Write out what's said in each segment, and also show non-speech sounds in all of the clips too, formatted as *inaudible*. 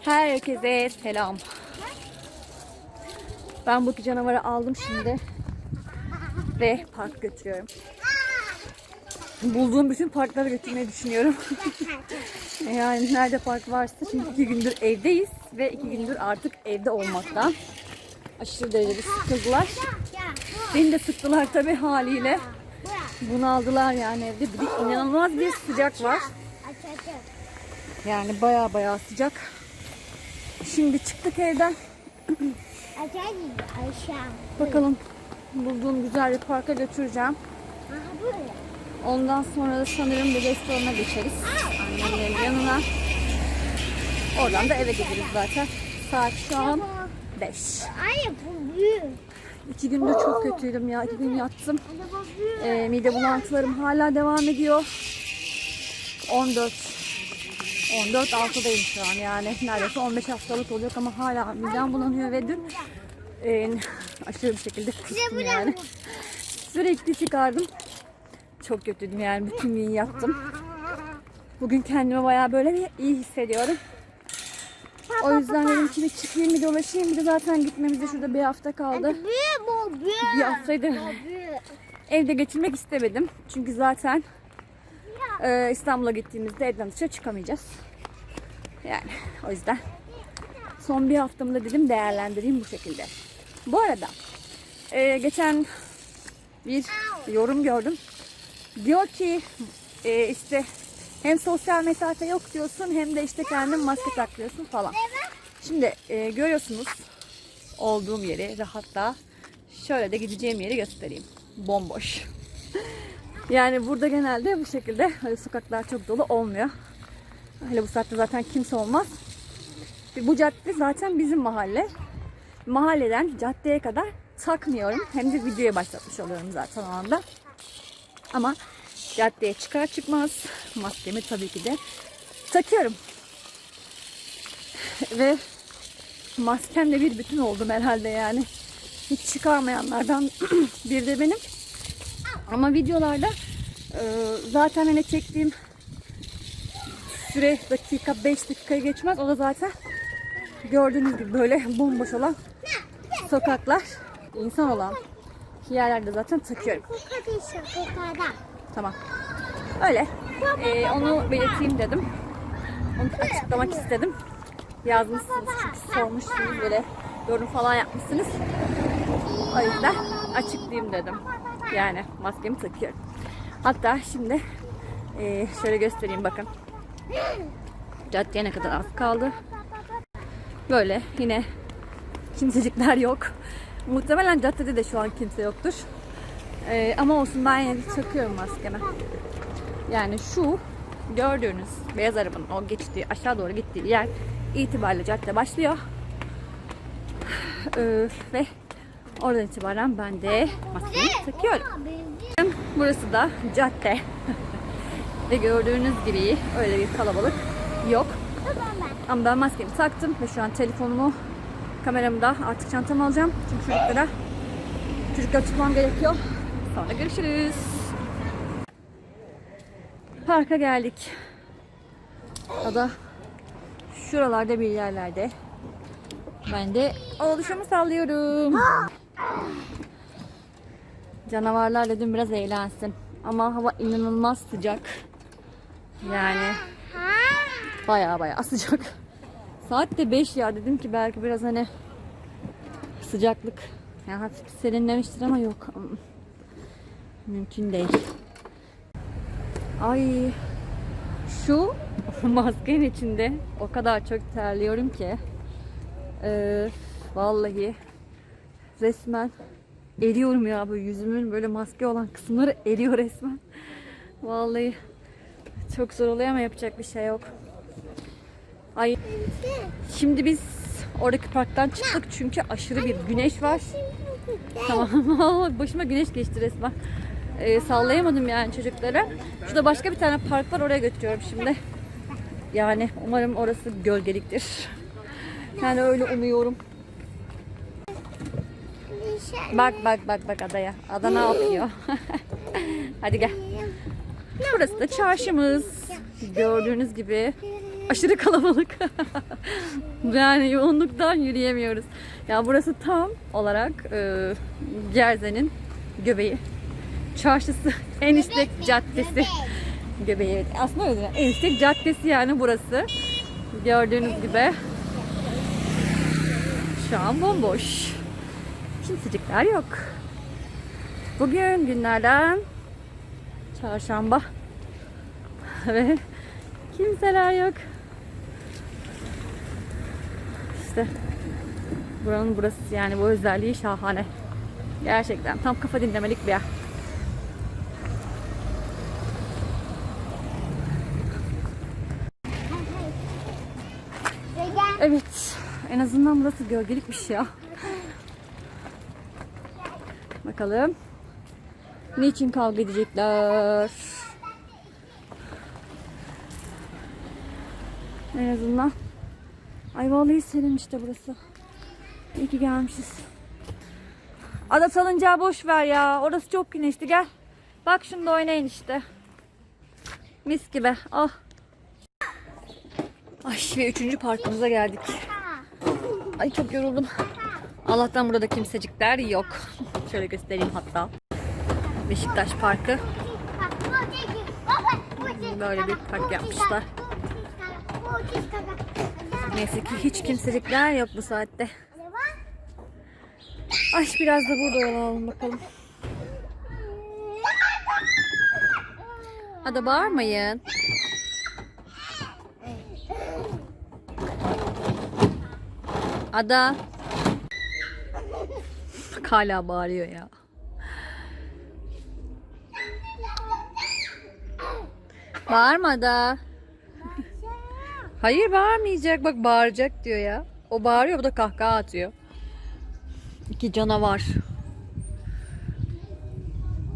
Herkese selam. Ben bu iki canavarı aldım şimdi. Ve park götürüyorum. Bulduğum bütün parklara götürmeyi düşünüyorum. *laughs* yani nerede park varsa şimdi iki gündür evdeyiz. Ve iki gündür artık evde olmaktan. Aşırı derecede sıkıldılar. Beni de sıktılar tabii haliyle. Bunu aldılar yani evde. Bir de inanılmaz bir sıcak var. Yani baya baya sıcak. Şimdi çıktık evden. Bakalım bulduğum güzel bir parka götüreceğim. Ondan sonra da sanırım bir restorana geçeriz. Annemlerin yanına. Oradan da eve gideriz zaten. Saat şu an 5. Ay bu büyük. İki gündür çok kötüydüm ya. İki gün yattım. Anne. Ee, mide bulantılarım hala devam ediyor. 14 14 6'dayım şu an yani *laughs* neredeyse 15 haftalık oluyor ama hala midem bulanıyor ve dün e, aşırı bir şekilde kıstım yani. Sürekli çıkardım. Çok kötüydüm yani bütün gün yattım. Bugün kendimi bayağı böyle iyi hissediyorum. O yüzden dedim ki bir çıkayım bir dolaşayım. Bir de zaten gitmemize şurada bir hafta kaldı. Bir haftaydı. Evde geçirmek istemedim. Çünkü zaten e, İstanbul'a gittiğimizde evden dışarı çıkamayacağız. Yani o yüzden son bir haftamı da dedim değerlendireyim bu şekilde. Bu arada e, geçen bir yorum gördüm. Diyor ki e, işte hem sosyal mesafe yok diyorsun hem de işte kendin maske taklıyorsun falan. Şimdi e, görüyorsunuz olduğum yeri rahatta şöyle de gideceğim yeri göstereyim. Bomboş. Yani burada genelde bu şekilde hani sokaklar çok dolu olmuyor. Hele bu saatte zaten kimse olmaz. Bu cadde zaten bizim mahalle. Mahalleden caddeye kadar takmıyorum. Hem de videoya başlatmış oluyorum zaten o anda. Ama caddeye çıkar çıkmaz maskemi tabii ki de takıyorum. Ve maskemle bir bütün oldum herhalde yani. Hiç çıkarmayanlardan *clears throat* bir de benim. Ama videolarda e, zaten hani çektiğim süre dakika 5 dakikaya geçmez. O da zaten gördüğünüz gibi böyle bomboş olan sokaklar, insan olan yerlerde zaten takıyorum. Tamam. Öyle. Ee, onu belirteyim dedim. Onu açıklamak istedim. Yazmışsınız çünkü sormuşsunuz böyle yorum falan yapmışsınız. O yüzden açıklayayım dedim. Yani maskemi takıyorum. Hatta şimdi ee, şöyle göstereyim bakın. Caddeye ne kadar az kaldı. Böyle yine kimsecikler yok. Muhtemelen caddede de şu an kimse yoktur. Ee, ama olsun ben yine takıyorum maskemi. Yani şu gördüğünüz beyaz arabanın o geçtiği aşağı doğru gittiği yer itibariyle cadde başlıyor. Ee, ve oradan itibaren ben de maskemi takıyorum. Burası da cadde. *laughs* ve gördüğünüz gibi öyle bir kalabalık yok. Ama ben maskemi taktım ve şu an telefonumu kameramı da artık çantama alacağım. Çünkü çocuklara çocuklara tutmam gerekiyor. Sonra görüşürüz. Parka geldik. O da şuralarda bir yerlerde. Ben de oluşumu sallıyorum. Canavarlar dedim biraz eğlensin. Ama hava inanılmaz sıcak. Yani baya baya *laughs* sıcak. Saat de 5 ya dedim ki belki biraz hani sıcaklık yani hafif serinlemiştir ama yok. Mümkün değil. Ay şu *laughs* maskenin içinde o kadar çok terliyorum ki ee, vallahi resmen eriyorum ya bu yüzümün böyle maske olan kısımları eriyor resmen. Vallahi çok zor oluyor ama yapacak bir şey yok. Ay şimdi biz oradaki parktan çıktık çünkü aşırı bir güneş var. Tamam. *laughs* Başıma güneş geçti resmen. Ee, sallayamadım yani çocuklara. Şurada başka bir tane park var oraya götürüyorum şimdi. Yani umarım orası gölgeliktir. Yani öyle umuyorum. Bak bak bak bak adaya. Ada ne yapıyor? *laughs* Hadi gel. Burası da çarşımız. Gördüğünüz gibi Aşırı kalabalık. *laughs* yani yoğunluktan yürüyemiyoruz. Ya burası tam olarak e, Gerze'nin göbeği. Çarşısı, *laughs* en istek caddesi. Göbeği evet. Aslında öyle. En istek caddesi yani burası. Gördüğünüz gibi. Şu an bomboş. Kimsecikler yok. Bugün günlerden çarşamba *laughs* ve kimseler yok. İşte buranın burası yani bu özelliği şahane. Gerçekten tam kafa dinlemelik bir yer. Evet. En azından burası gölgelikmiş ya. Bakalım. Niçin kavga edecekler? En azından. Ay vallahi serin işte burası. İyi ki gelmişiz. Ada salıncağı boş ver ya. Orası çok güneşli gel. Bak şunda oynayın işte. Mis gibi. Ah. Ay ve üçüncü parkımıza geldik. Ay çok yoruldum. Allah'tan burada kimsecikler yok. Şöyle göstereyim hatta. Beşiktaş Parkı. Böyle bir park yapmışlar. Neyse ki hiç kimsecikler yok bu saatte. Ay biraz da burada oyalanalım bakalım. Hadi bağırmayın. Ada. Hala bağırıyor ya. Bağırma da. Hayır bağırmayacak. Bak bağıracak diyor ya. O bağırıyor bu da kahkaha atıyor. İki canavar.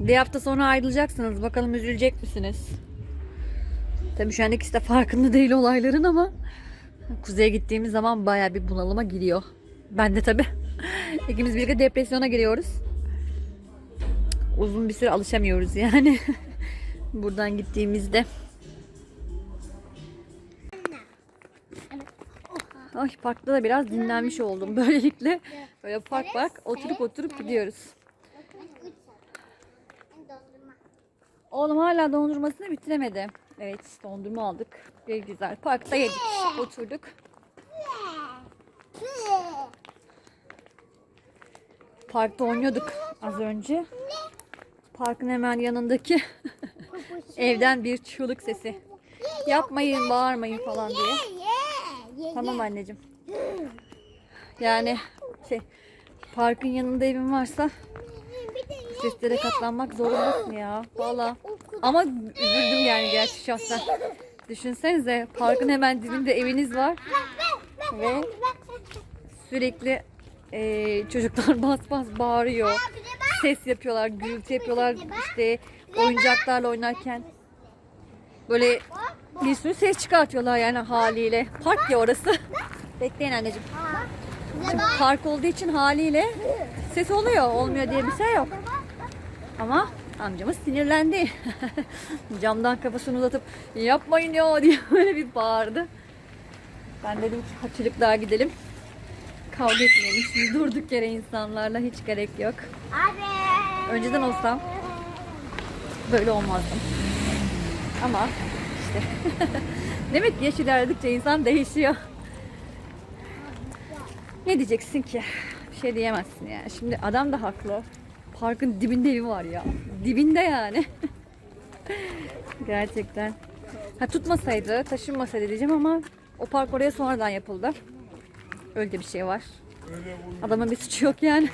Bir hafta sonra ayrılacaksınız. Bakalım üzülecek misiniz? Tabii şu an ikisi de farkında değil olayların ama kuzeye gittiğimiz zaman baya bir bunalıma giriyor. Ben de tabii. İkimiz birlikte depresyona giriyoruz. Uzun bir süre alışamıyoruz yani. *laughs* Buradan gittiğimizde. Ay parkta da biraz dinlenmiş oldum. Böylelikle böyle park park oturup oturup gidiyoruz. Oğlum hala dondurmasını bitiremedi. Evet dondurma aldık. Bir güzel. Parkta yedik. Oturduk. Parkta oynuyorduk az önce. Parkın hemen yanındaki *laughs* evden bir çığlık sesi. Yapmayın, bağırmayın falan diye. Tamam anneciğim. Yani şey parkın yanında evin varsa seslere katlanmak zorundasın ya. Valla. Ama üzüldüm yani gerçi şahsen. Düşünsenize parkın hemen dibinde eviniz var ve sürekli eee, çocuklar *laughs* bas bas bağırıyor. Ses yapıyorlar, gürültü yapıyorlar işte oyuncaklarla oynarken. Böyle bir sürü ses çıkartıyorlar yani haliyle. Park ya orası. *laughs* Bekleyin anneciğim. Şimdi park olduğu için haliyle ses oluyor. Olmuyor diye bir şey yok. Ama amcamız sinirlendi. *laughs* Camdan kafasını uzatıp yapmayın ya diye böyle bir bağırdı. Ben dedim ki çocuklar gidelim. Kavga etmeyelim. Şimdi durduk yere insanlarla hiç gerek yok. Abi. Önceden olsam böyle olmazdım. Ama işte *laughs* demek ki yaş ilerledikçe insan değişiyor. Ne diyeceksin ki? Bir şey diyemezsin yani. Şimdi adam da haklı. Parkın dibinde evi var ya. Dibinde yani. *laughs* Gerçekten. Ha tutmasaydı, taşınmasaydı diyeceğim ama o park oraya sonradan yapıldı. Öyle bir şey var. Adamın bir suçu yok yani.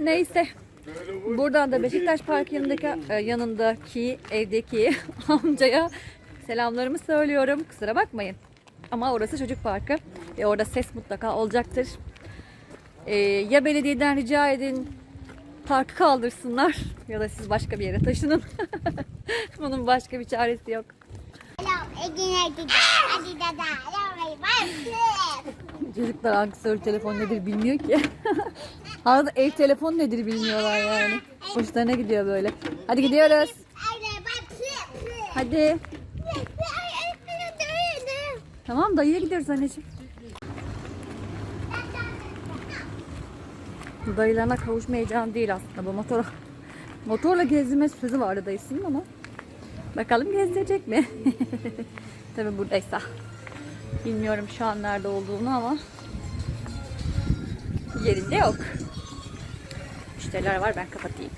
Neyse. Buradan da Beşiktaş Parkı yanındaki, e, yanındaki evdeki *laughs* amcaya selamlarımı söylüyorum. Kusura bakmayın. Ama orası çocuk parkı ve orada ses mutlaka olacaktır. Ee, ya belediyeden rica edin parkı kaldırsınlar ya da siz başka bir yere taşının. *laughs* Bunun başka bir çaresi yok. Egin. Hadi dada. Çocuklar ankesör telefon nedir bilmiyor ki. *laughs* Arada ev telefonu nedir bilmiyorlar yani. Hoşlarına gidiyor böyle. Hadi gidiyoruz. Hadi. Tamam dayıya gidiyoruz anneciğim. Dayılarına kavuşmayacağım değil aslında bu motora. *laughs* Motorla gezdirme sözü vardı dayısının ama bakalım gezdirecek mi? *laughs* Tabi buradaysa. Bilmiyorum şu an nerede olduğunu ama yerinde yok. Müşteriler var ben kapatayım.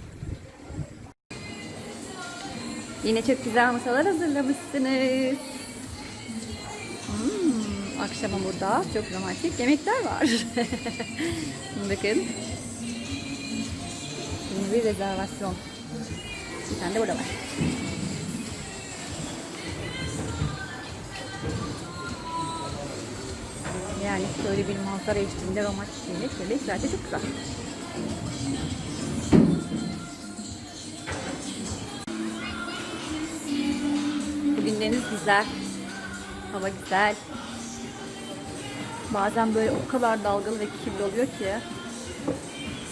Yine çok güzel masalar hazırlamışsınız. Hmm, akşama burada çok romantik yemekler var. *laughs* Bakın. Yeni bir rezervasyon. Bir tane de burada var. Yani şöyle bir manzara eşliğinde romantik yemek yemek zaten çok güzel. Bugün deniz güzel. Hava güzel. Bazen böyle o kadar dalgalı ve kirli oluyor ki.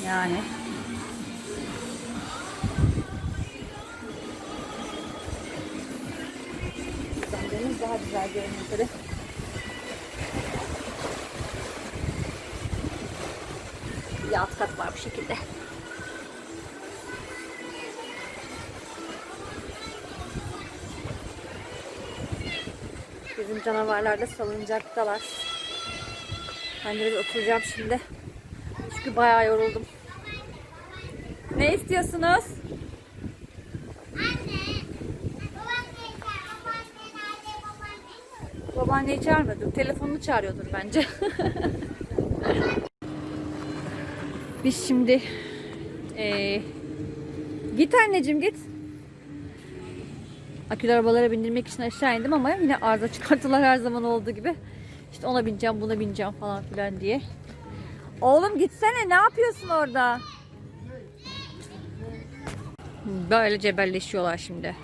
Yani. Deniz daha güzel görünüyor Bir alt kat var bu şekilde. Bizim canavarlar da salıncaktalar. Ben de oturacağım şimdi. Çünkü bayağı yoruldum. Ne istiyorsunuz? Babaanneyi çağırmıyordur. Telefonunu çağırıyordur bence. *laughs* Biz şimdi eee, git anneciğim git. Akülü arabalara bindirmek için aşağı indim ama yine arıza çıkarttılar her zaman olduğu gibi. İşte ona bineceğim buna bineceğim falan filan diye. Oğlum gitsene ne yapıyorsun orada? Böyle cebelleşiyorlar şimdi.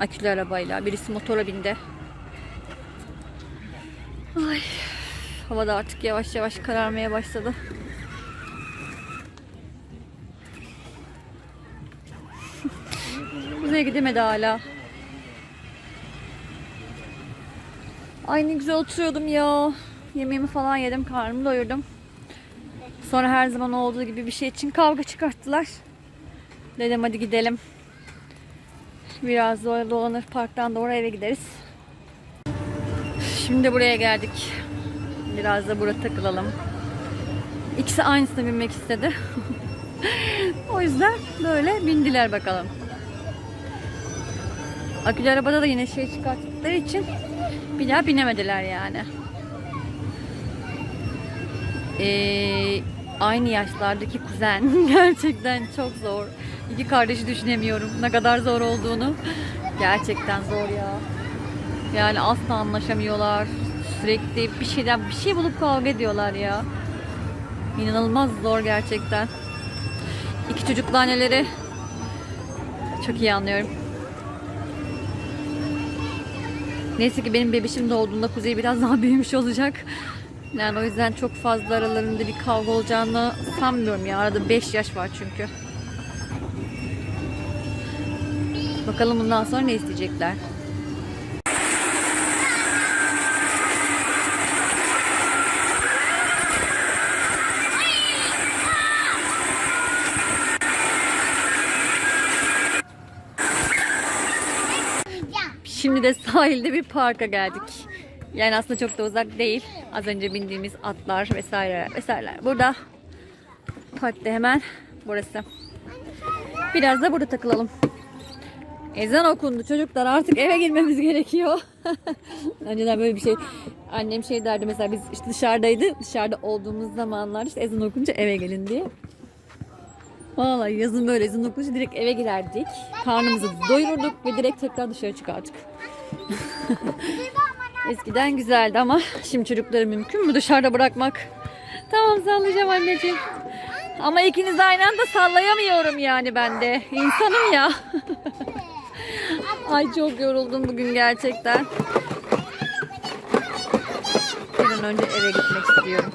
Akülü arabayla. Birisi motora bindi. Ay, hava da artık yavaş yavaş kararmaya başladı. Kuzeye gidemedi hala. Ay ne güzel oturuyordum ya. Yemeğimi falan yedim, karnımı doyurdum. Sonra her zaman olduğu gibi bir şey için kavga çıkarttılar. Dedim hadi gidelim. Biraz dola- dolanır parktan doğru eve gideriz. Şimdi buraya geldik. Biraz da burada takılalım. İkisi aynısına binmek istedi. *laughs* o yüzden böyle bindiler bakalım. Akülü arabada da yine şey çıkarttıkları için bir daha binemediler yani. Ee, aynı yaşlardaki kuzen *laughs* gerçekten çok zor. İki kardeşi düşünemiyorum ne kadar zor olduğunu. Gerçekten zor ya. Yani asla anlaşamıyorlar. Sürekli bir şeyden bir şey bulup kavga ediyorlar ya. İnanılmaz zor gerçekten. İki çocuklu anneleri çok iyi anlıyorum. Neyse ki benim bebişim doğduğunda Kuzey biraz daha *laughs* büyümüş olacak. Yani o yüzden çok fazla aralarında bir kavga olacağını sanmıyorum ya. Arada 5 yaş var çünkü. Bakalım bundan sonra ne isteyecekler. Şimdi de sahilde bir parka geldik. Yani aslında çok da uzak değil. Az önce bindiğimiz atlar vesaire vesaireler. Burada parkta hemen burası. Biraz da burada takılalım. Ezan okundu çocuklar artık eve girmemiz gerekiyor. *laughs* Önceden böyle bir şey annem şey derdi mesela biz işte dışarıdaydı dışarıda olduğumuz zamanlar işte ezan okunca eve gelin diye. Vallahi yazın böyle ezan okunca direkt eve girerdik. Karnımızı doyururduk ve direkt tekrar dışarı çıkardık. *laughs* Eskiden güzeldi ama şimdi çocukları mümkün mü dışarıda bırakmak? Tamam sallayacağım anneciğim. Ama ikiniz aynı anda sallayamıyorum yani ben de. İnsanım ya. *laughs* Ay çok yoruldum bugün gerçekten. Bir an önce eve gitmek istiyorum.